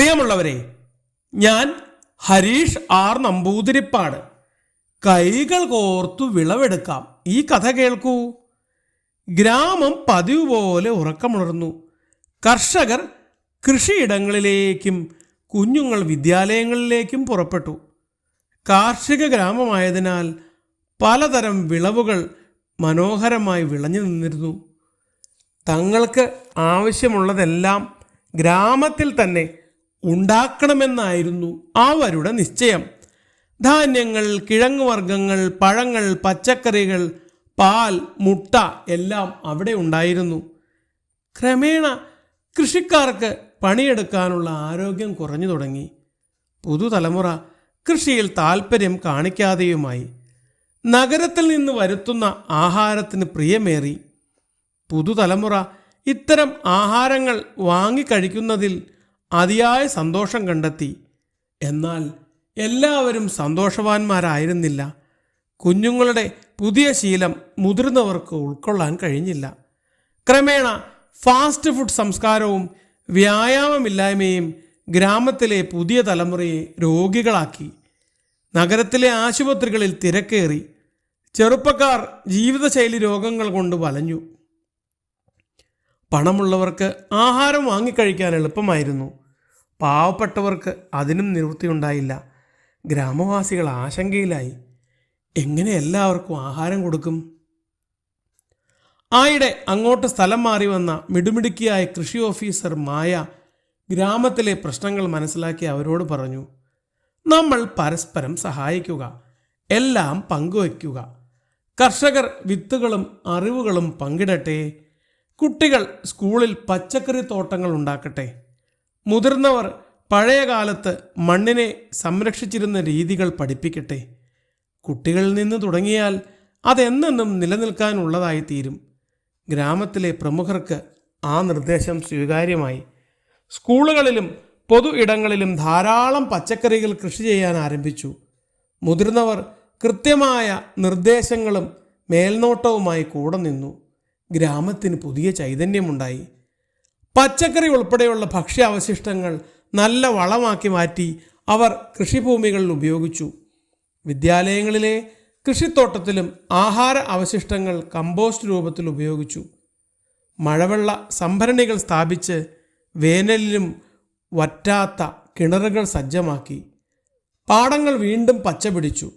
പ്രിയമുള്ളവരെ ഞാൻ ഹരീഷ് ആർ നമ്പൂതിരിപ്പാട്. കൈകൾ കോർത്തു വിളവെടുക്കാം. ഈ കഥ കേൾക്കൂ. ഗ്രാമം പതിവ് പോലെ ഉറക്കമുണർന്നു. കർഷകർ കൃഷിയിടങ്ങളിലേക്കും കുഞ്ഞുങ്ങൾ വിദ്യാലയങ്ങളിലേക്കും പുറപ്പെട്ടു. കാർഷിക ഗ്രാമമായതിനാൽ പലതരം വിളവുകൾ മനോഹരമായി വിളഞ്ഞു നിന്നിരുന്നു. തങ്ങൾക്ക് ആവശ്യമുള്ളതെല്ലാം ഗ്രാമത്തിൽ തന്നെ ഉണ്ടാക്കണമെന്നായിരുന്നു അവരുടെ നിശ്ചയം. ധാന്യങ്ങൾ കിഴങ്ങുവർഗങ്ങൾ പഴങ്ങൾ പച്ചക്കറികൾ പാൽ മുട്ട എല്ലാം അവിടെ ഉണ്ടായിരുന്നു. ക്രമേണ കൃഷിക്കാർക്ക് പണിയെടുക്കാനുള്ള ആരോഗ്യം കുറഞ്ഞു തുടങ്ങി. പുതുതലമുറ കൃഷിയിൽ താൽപ്പര്യം കാണിക്കാതെയുമായി. നഗരത്തിൽ നിന്ന് വരുത്തുന്ന ആഹാരത്തിന് പ്രിയമേറി. പുതുതലമുറ ഇത്തരം ആഹാരങ്ങൾ വാങ്ങിക്കഴിക്കുന്നതിൽ അതിയായ സന്തോഷം കണ്ടെത്തി. എന്നാൽ എല്ലാവരും സന്തോഷവാന്മാരായിരുന്നില്ല. കുഞ്ഞുങ്ങളുടെ പുതിയ ശീലം മുതിർന്നവർക്ക് ഉൾക്കൊള്ളാൻ കഴിഞ്ഞില്ല. ക്രമേണ ഫാസ്റ്റ് ഫുഡ് സംസ്കാരവും വ്യായാമമില്ലായ്മയും ഗ്രാമത്തിലെ പുതിയ തലമുറയെ രോഗികളാക്കി. നഗരത്തിലെ ആശുപത്രികളിൽ തിരക്കേറി. ചെറുപ്പക്കാർ ജീവിതശൈലി രോഗങ്ങൾ കൊണ്ട് വലഞ്ഞു. പണമുള്ളവർക്ക് ആഹാരം വാങ്ങിക്കഴിക്കാൻ എളുപ്പമായിരുന്നു. പാവപ്പെട്ടവർക്ക് അതിനും നിവൃത്തിയുണ്ടായില്ല. ഗ്രാമവാസികൾ ആശങ്കയിലായി. എങ്ങനെ എല്ലാവർക്കും ആഹാരം കൊടുക്കും? ആയിടെ അങ്ങോട്ട് സ്ഥലം മാറി വന്ന മിടുമിടുക്കിയായ കൃഷി ഓഫീസർ മായ ഗ്രാമത്തിലെ പ്രശ്നങ്ങൾ മനസ്സിലാക്കി അവരോട് പറഞ്ഞു നമ്മൾ പരസ്പരം സഹായിക്കുക എല്ലാം പങ്കുവയ്ക്കുക. കർഷകർ വിത്തുകളും അറിവുകളും പങ്കിടട്ടെ. കുട്ടികൾ സ്കൂളിൽ പച്ചക്കറി തോട്ടങ്ങൾ ഉണ്ടാക്കട്ടെ. മുതിർന്നവർ പഴയ കാലത്ത് മണ്ണിനെ സംരക്ഷിച്ചിരുന്ന രീതികൾ പഠിപ്പിക്കട്ടെ. കുട്ടികളിൽ നിന്ന് തുടങ്ങിയാൽ അതെന്നെന്നും നിലനിൽക്കാനുള്ളതായി തീരും ഗ്രാമത്തിലെ പ്രമുഖർക്ക് ആ നിർദ്ദേശം സ്വീകാര്യമായി. സ്കൂളുകളിലും പൊതു ഇടങ്ങളിലും ധാരാളം പച്ചക്കറികൾ കൃഷി ചെയ്യാൻ ആരംഭിച്ചു. മുതിർന്നവർ കൃത്യമായ നിർദ്ദേശങ്ങളും മേൽനോട്ടവുമായി കൂടെ നിന്നു. ഗ്രാമത്തിന് പുതിയ ചൈതന്യമുണ്ടായി. പച്ചക്കറി ഉൾപ്പെടെയുള്ള ഭക്ഷ്യാവശിഷ്ടങ്ങൾ നല്ല വളമാക്കി മാറ്റി അവർ കൃഷിഭൂമികളിൽ ഉപയോഗിച്ചു. വിദ്യാലയങ്ങളിലെ കൃഷിത്തോട്ടത്തിലും ആഹാര അവശിഷ്ടങ്ങൾ കമ്പോസ്റ്റ് രൂപത്തിൽ ഉപയോഗിച്ചു. മഴവെള്ള സംഭരണികൾ സ്ഥാപിച്ച് വേനലിലും വറ്റാത്ത കിണറുകൾ സജ്ജമാക്കി. പാടങ്ങൾ വീണ്ടും പച്ചപിടിച്ചു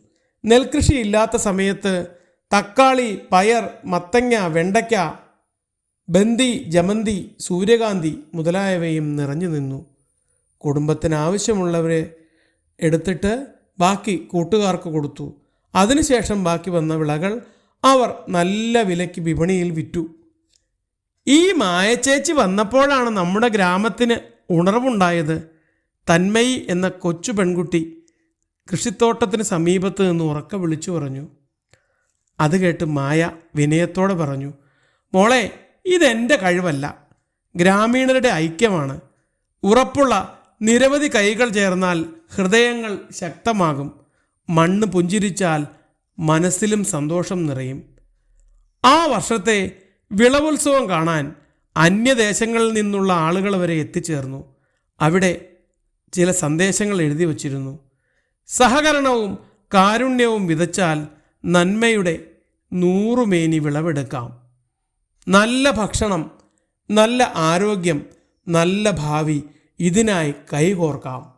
നെൽകൃഷി ഇല്ലാത്ത സമയത്ത് തക്കാളി പയർ മത്തങ്ങ വെണ്ടയ്ക്ക ബന്ദി ജമന്തി സൂര്യകാന്തി മുതലായവയും നിറഞ്ഞു നിന്നു. കുടുംബത്തിന് ആവശ്യമുള്ളവരെ എടുത്തിട്ട് ബാക്കി കൂട്ടുകാർക്ക് കൊടുത്തു. അതിനുശേഷം ബാക്കി വന്ന വിളകൾ അവർ നല്ല വിലയ്ക്ക് വിപണിയിൽ വിറ്റു. ഈ മായച്ചേച്ചി വന്നപ്പോഴാണ് നമ്മുടെ ഗ്രാമത്തിന് ഉണർവുണ്ടായത്. തന്മയി എന്ന കൊച്ചു പെൺകുട്ടി കൃഷിത്തോട്ടത്തിന് സമീപത്ത് നിന്ന് ഉറക്ക വിളിച്ചു പറഞ്ഞു. അത് കേട്ട് മായ വിനയത്തോടെ പറഞ്ഞു മോളെ ഇതെന്റെ കഴിവല്ല. ഗ്രാമീണരുടെ ഐക്യമാണ്. ഉറപ്പുള്ള നിരവധി കൈകൾ ചേർന്നാൽ ഹൃദയങ്ങൾ ശക്തമാകും. മണ്ണ് പുഞ്ചിരിച്ചാൽ മനസ്സിലും സന്തോഷം നിറയും. ആ വർഷത്തെ വിളവുത്സവം കാണാൻ അന്യദേശങ്ങളിൽ നിന്നുള്ള ആളുകൾ വരെ എത്തിച്ചേർന്നു. അവിടെ ചില സന്ദേശങ്ങൾ എഴുതി വച്ചിരുന്നു. സഹകരണവും കാരുണ്യവും വിതച്ചാൽ നന്മയുടെ നൂറുമേനി വിളവെടുക്കാം. നല്ല ഭക്ഷണം നല്ല ആരോഗ്യം നല്ല ഭാവി ഇതിനായി കൈകോർക്കാം.